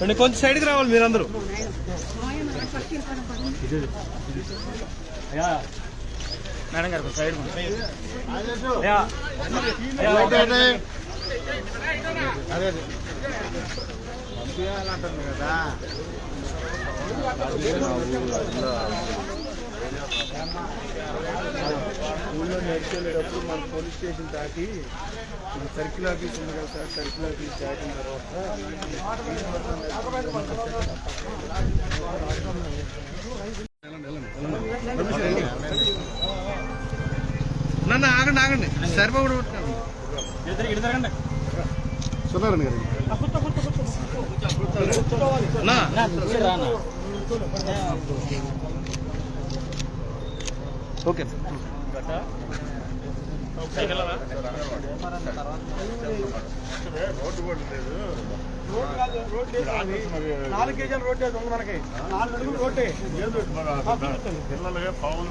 అండి కొంచెం సైడ్కి రావాలి మీరందరూ. మేడం గారు సైడ్ పంపించాలంటుంది కదా ఊళ్ళో నడిచేటప్పుడు మన పోలీస్ స్టేషన్ దాటి ఇది సర్కిల్ ఆఫీస్ ఉంది కదా సార్ సర్కిల్ ఆఫీస్ దాటిన నన్ను ఆగండి ఆగండి. సరిపోడు సున్నారాయణ గారు. ఓకే. రోడ్డు కూడా లేదు నాలుగు కేజీల రోడ్డు. ఉంది మనకి నాలుగు అడుగులు రోడ్డే పిల్లలుగా పావులు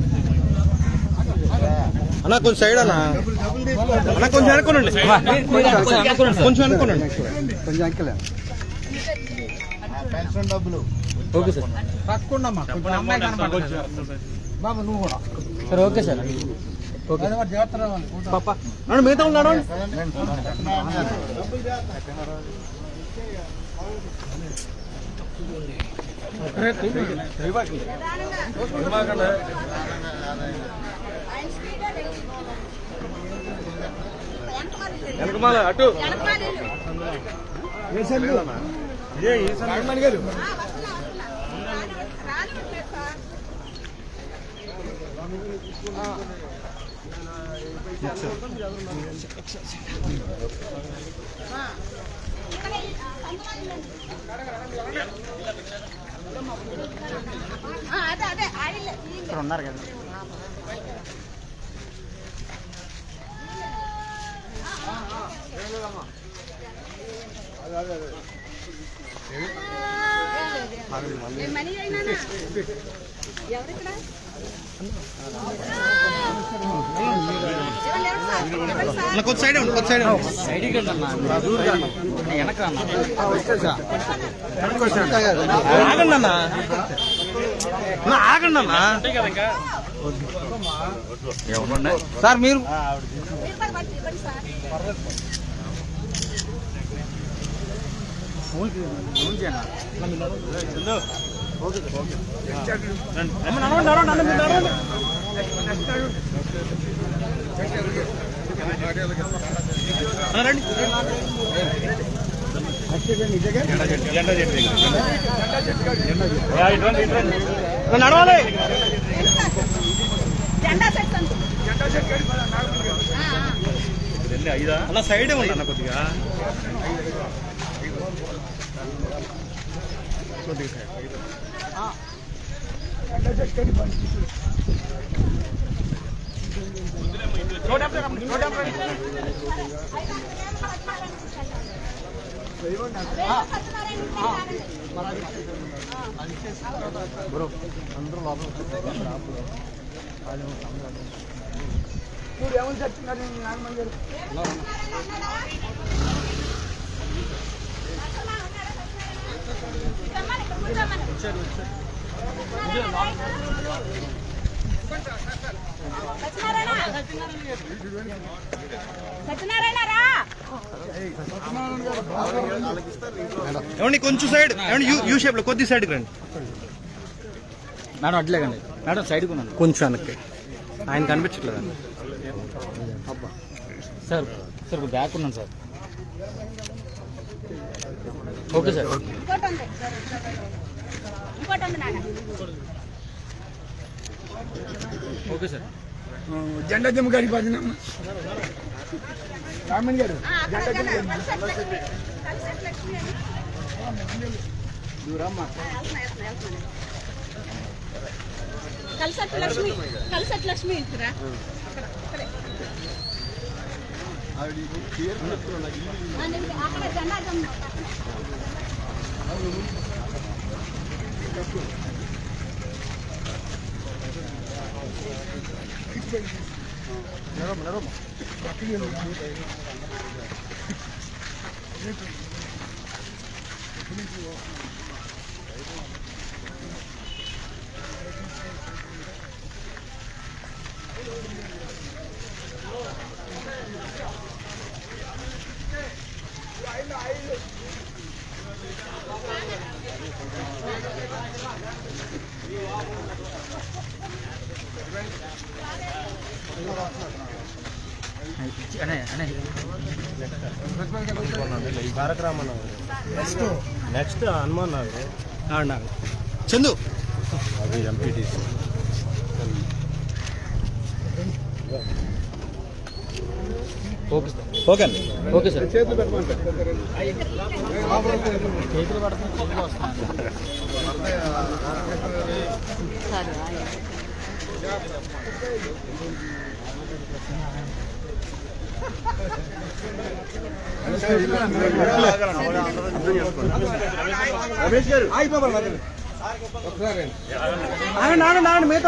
అన్న కొంచెం సైడ్ అన్న. అన్న కొంచెం అనుకోనండి కొంచెం అనుకోనండి కొంచెం అంకెలే పెన్షన్ డబ్బులు. Okay sir. తక్కువ బాబు నువ్వు కూడా. సరే ఓకే సార్. పాప. మిగతా ఉన్నాడు వెనకమాల అటు. అదే అదే ఆయిల్. ఇక్కడ ఉన్నారు కదా. కొత్త సైడ్ ఎవరిక్కడ సైడ్ సైడ్ సైడ్కి వెళ్తాను వెనక ఆగండి అన్న అన్న, ఆగండి అన్న. సార్ మీరు నడవాలి అలా సైడే నడవాలి కొద్దిగా సెక్షన్ అన్న సైడే ఉండి ఏమని చెప్తున్నారు నాన్న మంది ఏమండి కొంచెం సైడ్ ఏమండి యూ షేప్లో కొద్ది సైడ్ రండి. మేడం అట్లేకండి మేడం సైడ్కి ఉన్నాను కొంచెం వెనక్కి. ఆయన కనిపించట్లేదండి సార్ సార్ బ్యాక్ ఉన్నాను సార్. Okay sir. ఇంకోటి ఉంది. ఇంకోటి ఉంది నాన్న. Okay sir. జెండా జమ్ము గారి భజనమ్మ రామన్ గారు జన కలిసెట్ లక్ష్మి కలిసెట్ లక్ష్మి అని దూరమ్మ ఆ, వెళ్తున్నా, వెళ్తున్నా, పక్కనే. నెక్స్ట్ హనుమాన్ నగర్ చందు. అది ఎంపీటీసీ ఓకే అండి. Okay sir. రమేష్ గారు. అయిపోవాలి ఒకసారి ఒకసారి ఆగండి. లోపల ఉన్నారండి గారు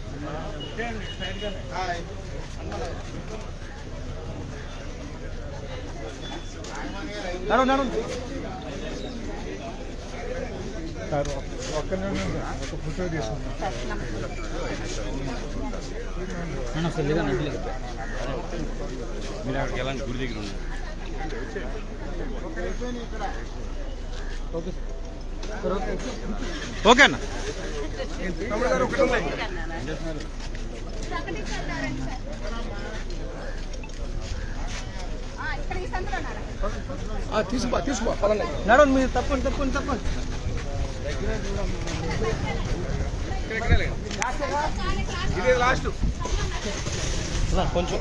హనుమన్నారు ఒక ఫోటో తీసుకుంటాం నేను సెల్లిగా మీరు అక్కడికి ఎలాంటి గుడి దగ్గర ఉంది ఓకే ఉన్నారా తీసుకో తీసుకో పదండి. నడు మీరు తప్పండి తప్పండి తప్పండి. ఇదే లాస్ట్. కొంచెం.